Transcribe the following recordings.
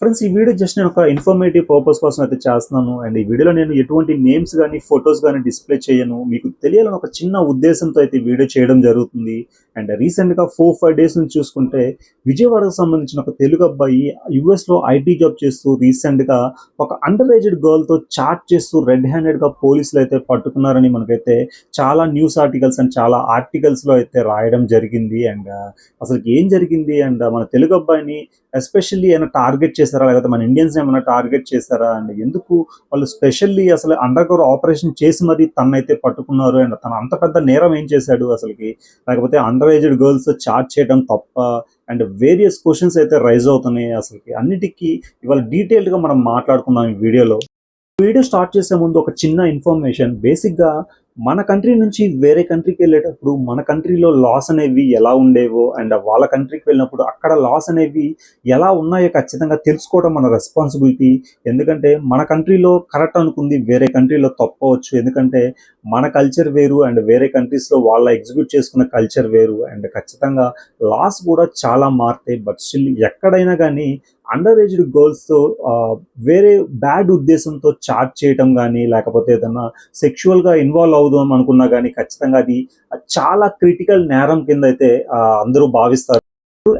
Friends ఈ video just నేను ఒక ఇన్ఫర్మేటివ్ పర్పస్ కోసం అయితే చేస్తున్నాను. అండ్ ఈ వీడియోలో నేను ఎటువంటి నేమ్స్ కానీ ఫొటోస్ కానీ డిస్ప్లే చేయను. మీకు తెలియాలని ఒక చిన్న ఉద్దేశంతో అయితే వీడియో చేయడం జరుగుతుంది. అండ్ రీసెంట్గా ఫోర్ ఫైవ్ డేస్ నుంచి చూసుకుంటే విజయవాడకు సంబంధించిన ఒక తెలుగు అబ్బాయి యుఎస్లో ఐటీ జాబ్ చేస్తూ రీసెంట్గా ఒక అండర్ ఏజ్డ్ గర్ల్తో చాట్ చేస్తూ రెడ్ హ్యాండెడ్గా పోలీసులు అయితే పట్టుకున్నారని మనకైతే చాలా న్యూస్ ఆర్టికల్స్ అండ్ చాలా ఆర్టికల్స్లో అయితే రాయడం జరిగింది. అండ్ uh, అసలు ఏం జరిగింది? అండ్ uh, మన తెలుగు అబ్బాయిని ఎస్పెషల్లీ ఆయన టార్గెట్ చేశారా లేకపోతే మన ఇండియన్స్ ఏమైనా టార్గెట్ చేశారా అండ్ ఎందుకు వాళ్ళు స్పెషల్లీ అసలు అండర్ కవర్ ఆపరేషన్ చేసి మరి తనైతే పట్టుకున్నారు? అండ్ తను అంత పెద్ద నేరం ఏం చేశాడు అసలుకి? లేకపోతే అండర్ ఏజ్డ్ గర్ల్స్ చార్జ్ చేయడం తప్ప అండ్ వేరియస్ క్వశ్చన్స్ అయితే రైజ్ అవుతున్నాయి అసలుకి. అన్నిటికీ ఇవాళ డీటెయిల్డ్గా మనం మాట్లాడుకుందాం ఈ వీడియోలో. వీడియో స్టార్ట్ చేసే ముందు ఒక చిన్న ఇన్ఫర్మేషన్ బేసిక్గా మన కంట్రీ నుంచి వేరే కంట్రీకి వెళ్ళేటప్పుడు మన కంట్రీలో లాస్ అనేవి ఎలా ఉండేవో అండ్ వాళ్ళ కంట్రీకి వెళ్ళినప్పుడు అక్కడ లాస్ అనేవి ఎలా ఉన్నాయో ఖచ్చితంగా తెలుసుకోవడం మన రెస్పాన్సిబిలిటీ ఎందుకంటే మన కంట్రీలో కరెక్ట్ అనుకుంది వేరే కంట్రీలో తప్పవచ్చు. ఎందుకంటే మన కల్చర్ వేరు అండ్ వేరే కంట్రీస్లో వాళ్ళ ఎగ్జిక్యూట్ చేసుకున్న కల్చర్ వేరు. అండ్ ఖచ్చితంగా లాస్ కూడా చాలా మారుతాయి. బట్ స్టిల్ ఎక్కడైనా కానీ అండర్ ఏజ్డ్ గర్ల్స్తో వేరే బ్యాడ్ ఉద్దేశంతో చాట్ చేయటం కానీ లేకపోతే ఏదన్నా సెక్షువల్గా ఇన్వాల్వ్ అవుదాం అనుకున్నా కానీ ఖచ్చితంగా అది చాలా క్రిటికల్ నేరం కింద అయితే అందరూ భావిస్తారు.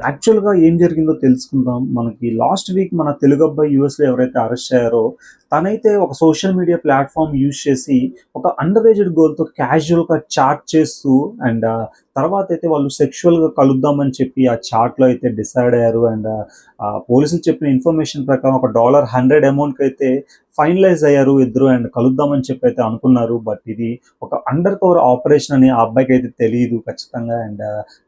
యాక్చువల్గా ఏం జరిగిందో తెలుసుకుందాం. మనకి లాస్ట్ వీక్ మన తెలుగు అబ్బాయి యూఎస్లో ఎవరైతే అరెస్ట్ అయ్యారో తనైతే ఒక సోషల్ మీడియా ప్లాట్ఫామ్ యూజ్ చేసి ఒక అండర్ ఏజ్డ్ గర్ల్తో క్యాజువల్గా చాట్ చేస్తూ అండ్ తర్వాత అయితే వాళ్ళు సెక్షువల్గా కలుద్దామని చెప్పి ఆ చాట్లో అయితే డిసైడ్ అయ్యారు అండ్ పోలీసులు చెప్పిన ఇన్ఫర్మేషన్ ప్రకారం ఒక డాలర్ హండ్రెడ్ అమౌంట్కి అయితే ఫైనలైజ్ అయ్యారు ఇద్దరు అండ్ కలుద్దామని చెప్పి అయితే అనుకున్నారు. బట్ ఇది ఒక అండర్ కవర్ ఆపరేషన్ అని ఆ అబ్బాయికి అయితే తెలియదు ఖచ్చితంగా. అండ్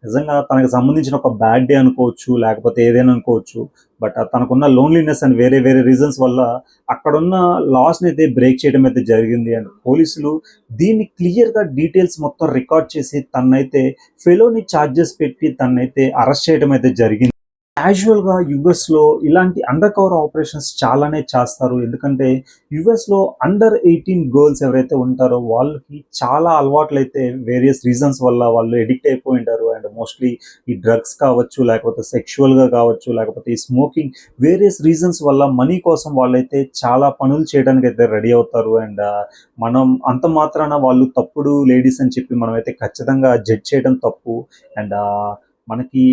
నిజంగా తనకు సంబంధించిన ఒక బ్యాడ్ డే అనుకోవచ్చు లేకపోతే ఏదైనా అనుకోవచ్చు. బట్ uh, తనకున్న లోన్లీనెస్ అండ్ వేరే వేరే రీజన్స్ వల్ల అక్కడున్న లాస్ని అయితే బ్రేక్ చేయడం అయితే జరిగింది. అండ్ పోలీసులు దీన్ని క్లియర్గా డీటెయిల్స్ మొత్తం రికార్డ్ చేసి తన్నైతే ఫెలోని ఛార్జెస్ పెట్టి తన్నైతే అరెస్ట్ చేయడం అయితే జరిగింది. యాజువల్గా యుఎస్లో ఇలాంటి అండర్ కవర్ ఆపరేషన్స్ చాలానే చేస్తారు. ఎందుకంటే యుఎస్లో అండర్ ఎయిటీన్ గర్ల్స్ ఎవరైతే ఉంటారో వాళ్ళకి చాలా అలవాట్లు అయితే వేరియస్ రీజన్స్ వల్ల వాళ్ళు ఎడిక్ట్ అయిపోయి ఉంటారు. అండ్ మోస్ట్లీ ఈ డ్రగ్స్ కావచ్చు లేకపోతే సెక్షువల్గా కావచ్చు లేకపోతే ఈ స్మోకింగ్ వేరియస్ రీజన్స్ వల్ల మనీ కోసం వాళ్ళైతే చాలా పనులు చేయడానికి అయితే రెడీ అవుతారు అండ్ uh, మనం అంత మాత్రాన వాళ్ళు తప్పుడు లేడీస్ అని చెప్పి మనమైతే ఖచ్చితంగా జడ్జ్ చేయడం తప్పు. అండ్ మనకి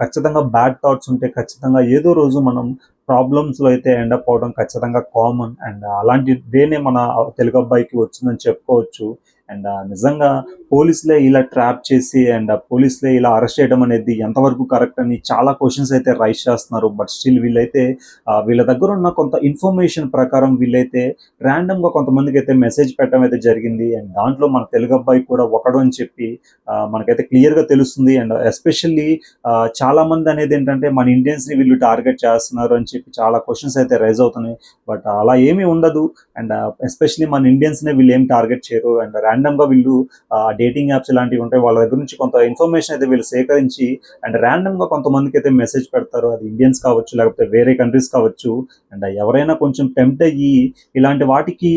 ఖచ్చితంగా బ్యాడ్ థాట్స్ ఉంటే ఖచ్చితంగా ఏదో రోజు మనం ప్రాబ్లమ్స్లో అయితే ఎండప్ అవడం ఖచ్చితంగా కామన్ అండ్ అలాంటి డేనే మన తెలుగు అబ్బాయికి వచ్చిందని చెప్పుకోవచ్చు. అండ్ నిజంగా పోలీసులే ఇలా ట్రాప్ చేసి అండ్ పోలీసులే ఇలా అరెస్ట్ చేయడం అనేది ఎంతవరకు కరెక్ట్ అని చాలా క్వశ్చన్స్ అయితే రైస్ చేస్తున్నారు. బట్ స్టిల్ వీళ్ళైతే వీళ్ళ దగ్గర ఉన్న కొంత ఇన్ఫర్మేషన్ ప్రకారం వీళ్ళైతే ర్యాండమ్గా కొంతమందికి అయితే మెసేజ్ పెట్టడం అయితే జరిగింది. అండ్ దాంట్లో మన తెలుగు అబ్బాయి కూడా ఒకడు అని చెప్పి మనకైతే క్లియర్గా తెలుస్తుంది. అండ్ ఎస్పెషల్లీ చాలా మంది అనేది ఏంటంటే మన ఇండియన్స్ని వీళ్ళు టార్గెట్ చేస్తున్నారు అని చెప్పి చాలా క్వశ్చన్స్ అయితే రైజ్ అవుతున్నాయి. బట్ అలా ఏమీ ఉండదు. అండ్ ఎస్పెషల్లీ మన ఇండియన్స్నే వీళ్ళు ఏం టార్గెట్ చేయరు. అండ్ ర్యాండమ్గా వీళ్ళు డేటింగ్ యాప్స్ ఇలాంటివి ఉంటాయి వాళ్ళ దగ్గర నుంచి కొంత ఇన్ఫర్మేషన్ అయితే వీళ్ళు సేకరించి అండ్ ర్యాండమ్గా కొంతమందికి అయితే మెసేజ్ పెడతారు. అది ఇండియన్స్ కావచ్చు లేకపోతే వేరే కంట్రీస్ కావచ్చు. అండ్ ఎవరైనా కొంచెం టెంప్ట్ అయ్యి ఇలాంటి వాటికి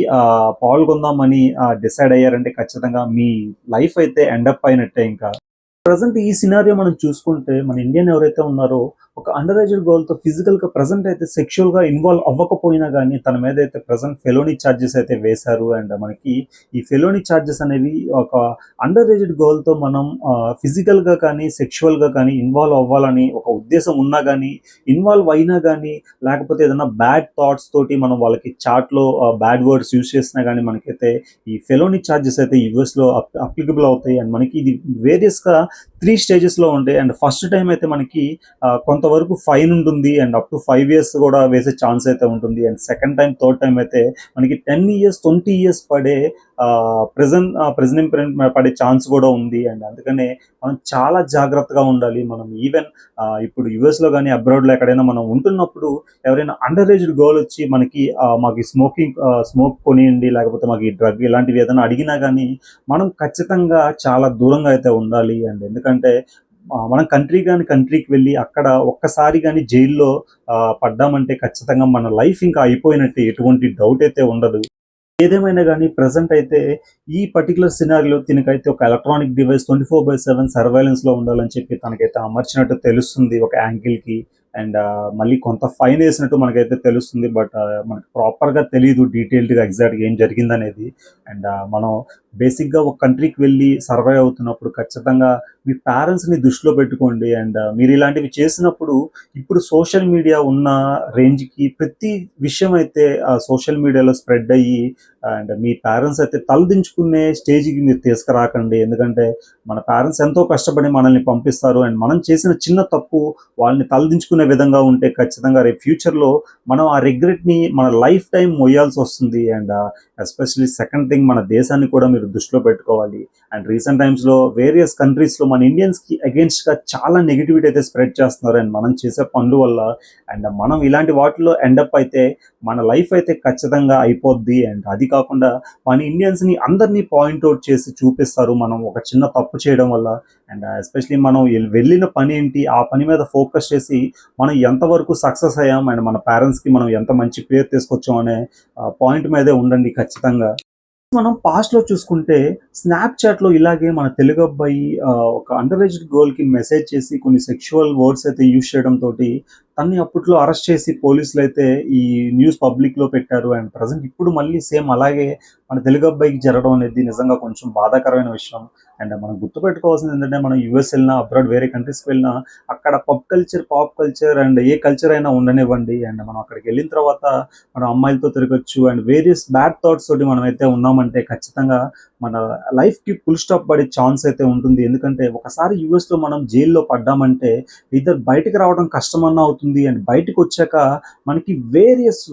పాల్గొందామని డిసైడ్ అయ్యారంటే ఖచ్చితంగా మీ లైఫ్ అయితే ఎండప్ అయినట్టే ఇంకా. ప్రజెంట్ ఈ సినారియో మనం చూసుకుంటే మన ఇండియన్ ఎవరైతే ఉన్నారో ఒక అండర్ ఏజ్డ్ గర్ల్తో ఫిజికల్గా ప్రజెంట్ అయితే సెక్షువల్గా ఇన్వాల్వ్ అవ్వకపోయినా కానీ తన మీద అయితే ప్రజెంట్ ఫెలోని ఛార్జెస్ అయితే వేశారు. అండ్ మనకి ఈ ఫెలోని ఛార్జెస్ అనేవి ఒక అండర్ ఏజ్డ్ గర్ల్తో మనం ఫిజికల్గా కానీ సెక్షువల్గా కానీ ఇన్వాల్వ్ అవ్వాలని ఒక ఉద్దేశం ఉన్నా కానీ ఇన్వాల్వ్ అయినా కానీ లేకపోతే ఏదైనా బ్యాడ్ థాట్స్ తోటి మనం వాళ్ళకి చాట్లో బ్యాడ్ వర్డ్స్ యూస్ చేసినా కానీ మనకైతే ఈ ఫెలోని ఛార్జెస్ అయితే యూఎస్లో అప్లికబుల్ అవుతాయి. అండ్ మనకి ఇది వేరియస్గా త్రీ స్టేజెస్లో ఉంటాయి. అండ్ ఫస్ట్ టైం అయితే మనకి కొంత కొంతవరకు ఫైన్ ఉంటుంది and up to five years కూడా వేసే ఛాన్స్ అయితే ఉంటుంది. And second time third time అయితే మనకి టెన్ ఇయర్స్ ట్వంటీ ఇయర్స్ పడే ప్రజెంట్ ప్రెజెంట్ ఇంప్రింట్ పడే ఛాన్స్ కూడా ఉంది. అండ్ అందుకనే మనం చాలా జాగ్రత్తగా ఉండాలి. మనం ఈవెన్ ఇప్పుడు యుఎస్లో కానీ అబ్రాడ్లో ఎక్కడైనా మనం ఉంటున్నప్పుడు ఎవరైనా అండర్ ఏజ్డ్ గర్ల్ వచ్చి మనకి మాకు స్మోకింగ్ స్మోక్ కొనియండి లేకపోతే మాకు ఈ డ్రగ్ ఇలాంటివి ఏదైనా అడిగినా కానీ మనం ఖచ్చితంగా చాలా దూరంగా అయితే ఉండాలి. అండ్ ఎందుకంటే మనం కంట్రీ కానీ కంట్రీకి వెళ్ళి అక్కడ ఒక్కసారి కానీ జైల్లో పడ్డామంటే ఖచ్చితంగా మన లైఫ్ ఇంకా అయిపోయినట్టే. ఎటువంటి డౌట్ అయితే ఉండదు. ఏదేమైనా కానీ ప్రజెంట్ అయితే ఈ పర్టికులర్ సినారిలో తినకైతే ఒక electronic device twenty four by seven సర్వైలెన్స్లో ఉండాలని చెప్పి తనకైతే అమర్చినట్టు తెలుస్తుంది ఒక యాంగిల్కి అండ్ మళ్ళీ కొంత ఫైన్ వేసినట్టు మనకైతే తెలుస్తుంది. బట్ మనకు ప్రాపర్గా తెలియదు డీటెయిల్డ్గా ఎగ్జాక్ట్గా ఏం జరిగిందనేది. అండ్ మనం బేసిక్గా ఒక కంట్రీకి వెళ్ళి సర్వైవ్ అవుతున్నప్పుడు ఖచ్చితంగా మీ పేరెంట్స్ని దృష్టిలో పెట్టుకోండి. అండ్ మీరు ఇలాంటివి చేసినప్పుడు ఇప్పుడు సోషల్ మీడియా ఉన్న రేంజ్కి ప్రతి విషయం అయితే సోషల్ మీడియాలో స్ప్రెడ్ అయ్యి అండ్ మీ పేరెంట్స్ అయితే తలదించుకునే స్టేజ్కి మీరు తీసుకురాకండి. ఎందుకంటే మన పేరెంట్స్ ఎంతో కష్టపడి మనల్ని పంపిస్తారు. అండ్ మనం చేసిన చిన్న తప్పు వాళ్ళని తలదించుకునే విధంగా ఉంటే ఖచ్చితంగా రేపు ఫ్యూచర్లో మనం ఆ రిగ్రెట్ని మన లైఫ్ టైం మొయ్యాల్సి వస్తుంది. అండ్ ఎస్పెషలీ సెకండ్ థింగ్ మన దేశాన్ని కూడా మీరు దృష్టిలో పెట్టుకోవాలి. అండ్ రీసెంట్ టైమ్స్లో వేరియస్ కంట్రీస్లో మన ఇండియన్స్కి అగేన్స్ట్గా చాలా నెగిటివిటీ అయితే స్ప్రెడ్ చేస్తున్నారు. అండ్ మనం చేసే పనుల వల్ల అండ్ మనం ఇలాంటి వాటిలో ఎండప్ అయితే మన లైఫ్ అయితే ఖచ్చితంగా అయిపోద్ది. అండ్ అది కాకుండా మన ఇండియన్స్ని అందరినీ పాయింట్అవుట్ చేసి చూపిస్తారు. మనం ఒక చిన్న తప్పు చేయడం వల్ల అండ్ ఎస్పెషలీ మనం వెళ్ళిన పని ఏంటి? ఆ పని మీద ఫోకస్ చేసి మనం ఎంతవరకు సక్సెస్ అయ్యాం? అండ్ మన పేరెంట్స్కి మనం ఎంత మంచి పేరు తీసుకొచ్చాం? అనే పాయింట్ మీదే ఉండండి ఖచ్చితంగా. మనం పాస్ట్లో చూసుకుంటే స్నాప్చాట్లో ఇలాగే మన తెలుగు అబ్బాయి ఆ, ఒక అండర్ ఏజ్డ్ గర్ల్కి మెసేజ్ చేసి కొన్ని సెక్షువల్ వర్డ్స్ అయితే యూజ్ చేయడం తోటి తన్ని అప్పట్లో అరెస్ట్ చేసి పోలీసులు అయితే ఈ న్యూస్ పబ్లిక్లో పెట్టారు. అండ్ ప్రజెంట్ ఇప్పుడు మళ్ళీ సేమ్ అలాగే మన తెలుగు అబ్బాయికి జరగడం అనేది నిజంగా కొంచెం బాధాకరమైన విషయం. అండ్ మనం గుర్తుపెట్టుకోవాల్సింది ఏంటంటే మనం యూఎస్ వెళ్ళినా అబ్రాడ్ వేరే కంట్రీస్కి వెళ్ళినా అక్కడ pub culture pop culture and A culture అయినా ఉండనివ్వండి. అండ్ మనం అక్కడికి వెళ్ళిన తర్వాత మనం అమ్మాయిలతో తిరగచ్చు. అండ్ వేరియస్ బ్యాడ్ థాట్స్ తోటి మనం అయితే ఉన్నామంటే ఖచ్చితంగా మన లైఫ్కి ఫుల్ స్టాప్ పడే ఛాన్స్ అయితే ఉంటుంది. ఎందుకంటే ఒకసారి యూఎస్లో మనం జైల్లో పడ్డామంటే ఇద్దరు బయటకు రావడం కష్టమన్నా అవుతుంది. అండ్ బయటకు వచ్చాక మనకి వేరియస్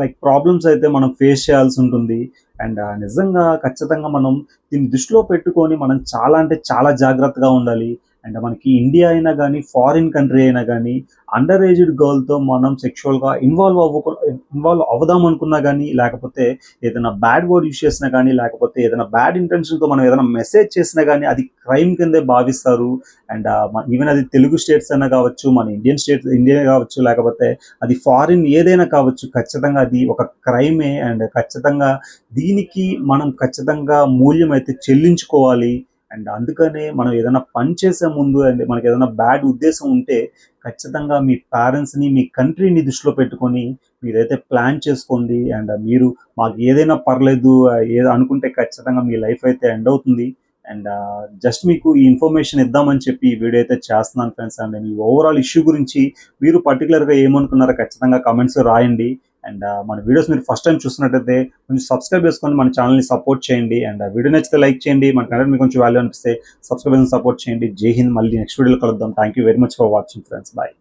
లైక్ ప్రాబ్లమ్స్ అయితే మనం ఫేస్ చేయాల్సి ఉంటుంది. అండ్ నిజంగా ఖచ్చితంగా మనం దీన్ని దృష్టిలో పెట్టుకొని మనం చాలా అంటే చాలా జాగ్రత్తగా ఉండాలి. అండ్ మనకి ఇండియా అయినా కానీ ఫారిన్ కంట్రీ అయినా కానీ అండర్ ఏజ్డ్ గర్ల్తో మనం సెక్షువల్గా ఇన్వాల్వ్ అవ్వకు ఇన్వాల్వ్ అవుదాం అనుకున్నా కానీ లేకపోతే ఏదైనా బ్యాడ్ వర్డ్ యూస్ చేసినా కానీ లేకపోతే ఏదైనా బ్యాడ్ ఇంటెన్షన్తో మనం ఏదైనా మెసేజ్ చేసినా కానీ అది క్రైమ్ కిందే భావిస్తారు. అండ్ ఈవెన్ అది తెలుగు స్టేట్స్ అయినా కావచ్చు మన ఇండియన్ స్టేట్స్ ఇండియా కావచ్చు లేకపోతే అది ఫారిన్ ఏదైనా కావచ్చు ఖచ్చితంగా అది ఒక క్రైమే అండ్ ఖచ్చితంగా దీనికి మనం ఖచ్చితంగా మూల్యం అయితే చెల్లించుకోవాలి. అండ్ అందుకనే మనం ఏదైనా పని చేసే ముందు అండ్ మనకి ఏదైనా బ్యాడ్ ఉద్దేశం ఉంటే ఖచ్చితంగా మీ పేరెంట్స్ని మీ కంట్రీని దృష్టిలో పెట్టుకొని మీరైతే ప్లాన్ చేసుకోండి. అండ్ మీరు మాకు ఏదైనా పర్లేదు ఏదో అనుకుంటే ఖచ్చితంగా మీ లైఫ్ అయితే ఎండ్ అవుతుంది. అండ్ జస్ట్ మీకు ఈ ఇన్ఫర్మేషన్ ఇద్దామని చెప్పి ఈ వీడియో అయితే చేస్తున్నాను ఫ్రెండ్స్. అండ్ ఈ ఓవరాల్ ఇష్యూ గురించి మీరు పర్టికులర్గా ఏమనుకున్నారో ఖచ్చితంగా కమెంట్స్ రాయండి. అండ్ మన వీడియోస్ మీరు ఫస్ట్ టైం చూస్తున్నట్టయితే కొంచెం సబ్స్క్రైబ్ చేసుకొని మన ఛానల్ని సపోర్ట్ చేయండి. అండ్ వీడియో నచ్చితే లైక్ చేయండి. మన కంటెంట్ మీకు కొంచెం వాల్యూ అనిపిస్తే సబ్స్క్రైబ్ సపోర్ట్ చేయండి. జై హింద్. మళ్ళీ నెక్స్ట్ వీడియోలో కలుద్దాం. Thank you very much for watching friends bye